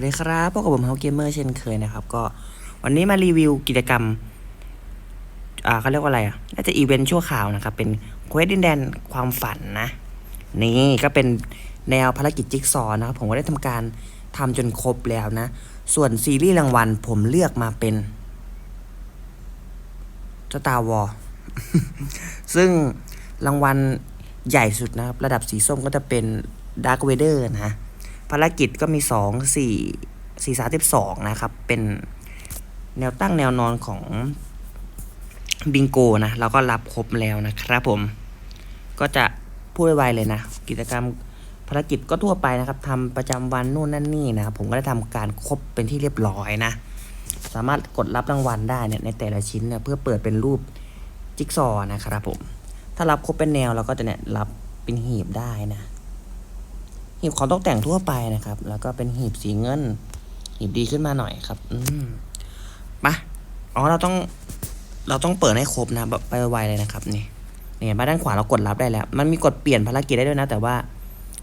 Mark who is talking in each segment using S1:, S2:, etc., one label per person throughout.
S1: สวัสดีครับพบกับผมเฮาเกมเมอร์เช่นเคยนะครับ ก็วันนี้มารีวิวกิจกรรม อ่าเขาเรียกว่าอะไรอะ น่าจะอีเวนต์ชั่วคราวนะครับ เป็นเควสดินแดนความฝันนะ นี่ก็เป็นแนวภารกิจจิ๊กซอว์นะครับ ผมก็ได้ทำการทำจนครบแล้วนะ ส่วนซีรีส์รางวัลผมเลือกมาเป็นสตาร์วอซึ่งรางวัลใหญ่สุดนะครับ ระดับสีส้มก็จะเป็นดาร์ v เวเดอร์นะ ภารกิจก็มีสองสี่สี่สาสิบสองนะครับ เป็นแนวตั้งแนวนอนของบิงโกนะเราก็รับครบแล้วนะครับผม ก็จะพูดไวๆเลยนะ กิจกรรมภารกิจก็ทั่วไปนะครับทำประจำวันนู่นนั่นนี่นะครับผมก็ได้ทำการครบเป็นที่เรียบร้อยนะ สามารถกดรับรางวัลได้เนี่ยในแต่ละชิ้นเนี่ยเพื่อเปิดเป็นรูปจิ๊กซอนะครับผม ถ้ารับครบเป็นแนวเราก็จะเนี่ยรับเป็นหีบได้นะ หีบของตกแต่งทั่วไปนะครับ แล้วก็เป็นหีบสีเงิน หีบดีขึ้นมาหน่อยครับ อืมมาอ๋อเราต้องเราต้องเปิดให้ครบนะแบบไปไวๆเลยนะครับ นี่เนี่ยมาด้านขวาเรากดรับได้แล้ว มันมีกดเปลี่ยนภารกิจได้ด้วยนะ แต่ว่า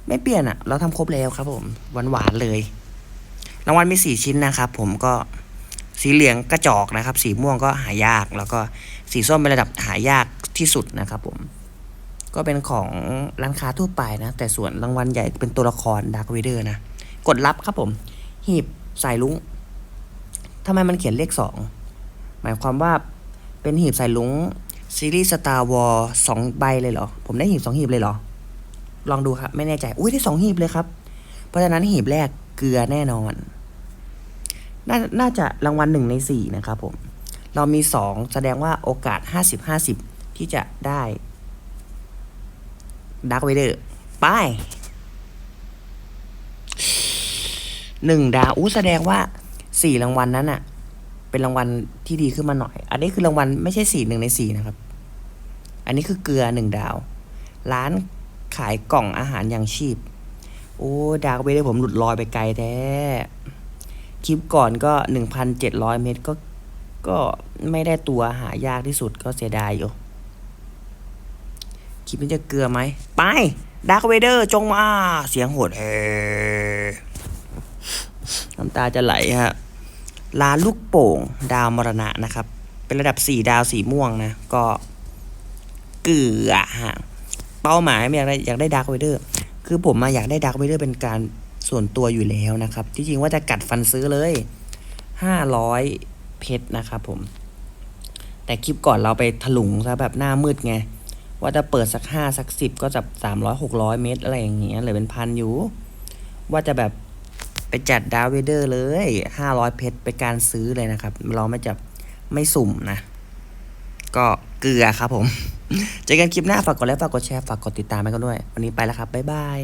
S1: ไม่เปลี่ยนอะ่ะ เราทำครบแล้วครับ ผมหวานๆเลยรางวัลมีสี่ชิ้นนะครับ ผมก็สีเหลืองกระจอกนะครับ สีม่วงก็หายาก แล้วก็สีส้มเป็นระดับหายากที่สุดนะครับ ผม ก็เป็นของร้านค้าทั่วไปนะ แต่ส่วนรางวัลใหญ่เป็นตัวละครดาร์ v เวเดอร์นะ กดรับครับผม หีบสายลุงทำไมมันเขียนเลขสองหมายความว่าเป็นหีบสายลุงซีรีส์สตาร์วอลสองใบเลยเหรอ ผมได้หีบสองหีบเลยเหรอ ลองดูครับ ไม่แน่ใจ อุ้ยได้สองหีบเลยครับ เพราะฉะนั้นหีบแรกเกลือแน่นอนนน่าจะรางวัลหนึ่งในสี่นะครับผม เรามีสองแสดงว่าโอกาสห้าสิบห้าสิบที่จะได้ ดาร์เวเดอร์ไปหนึ่งดาวอู้แสดงว่าสี่รางวัลนั้นอะเป็นรางวัลที่ดีขึ้นมาหน่อย อันนี้คือรางวัลไม่ใช่สี่หนึ่งในสี่นะครับ อันนี้คือเกลือหนึ่งดาว ร้านขายกล่องอาหารอย่างชีพ โอ้ดาร์เวเดอร์ผมหลุดลอยไปไกลแท้คลิปก่อนก็หนึ่งพันเจ็ดร้อยเมตรก็ก็ไม่ได้ตัวหายากที่สุดก็เสียดายอยู่ คลิปนี้จะเกลือไหม ไปดาร์ v เวเดอร์จงมา เสียงโหดเฮน้ำตาจะไหลฮะลานลูกโป่งดาวมรณะนะครับ เป็นระดับสี่ดาวสีม่วงนะ ก็เกลือฮะเป้าหมายไม่อยากได้อยากได้ดาร์ v เวเดอร์คือผมมาอยากได้ดาร์ v เวเดอร์เป็นการส่วนตัวอยู่แล้วนะครับ ที่จริงว่าจะกัดฟันซื้อเลยห้าร้อยเพชรนะครับผม แต่คลิปก่อนเราไปถลุงซะแบบหน้ามืดไง ว่าจะเปิดสักห้าสักสิบก็จะสามร้อยหกร้อยเมตรอะไรอย่างเงี้ยเหลือเป็นพันอยู่ ว่าจะแบบไปจัดดาวเวเดอร์เลยห้าร้อยเพชรไปการซื้อเลยนะครับ เราไม่จับไม่สุ่มนะ ก็เกลือครับผม เจอกันคลิปหน้าฝากกดไลค์ฝากกดแชร์ฝากกดติดตามไปกันด้วย วันนี้ไปแล้วครับ บ๊ายบาย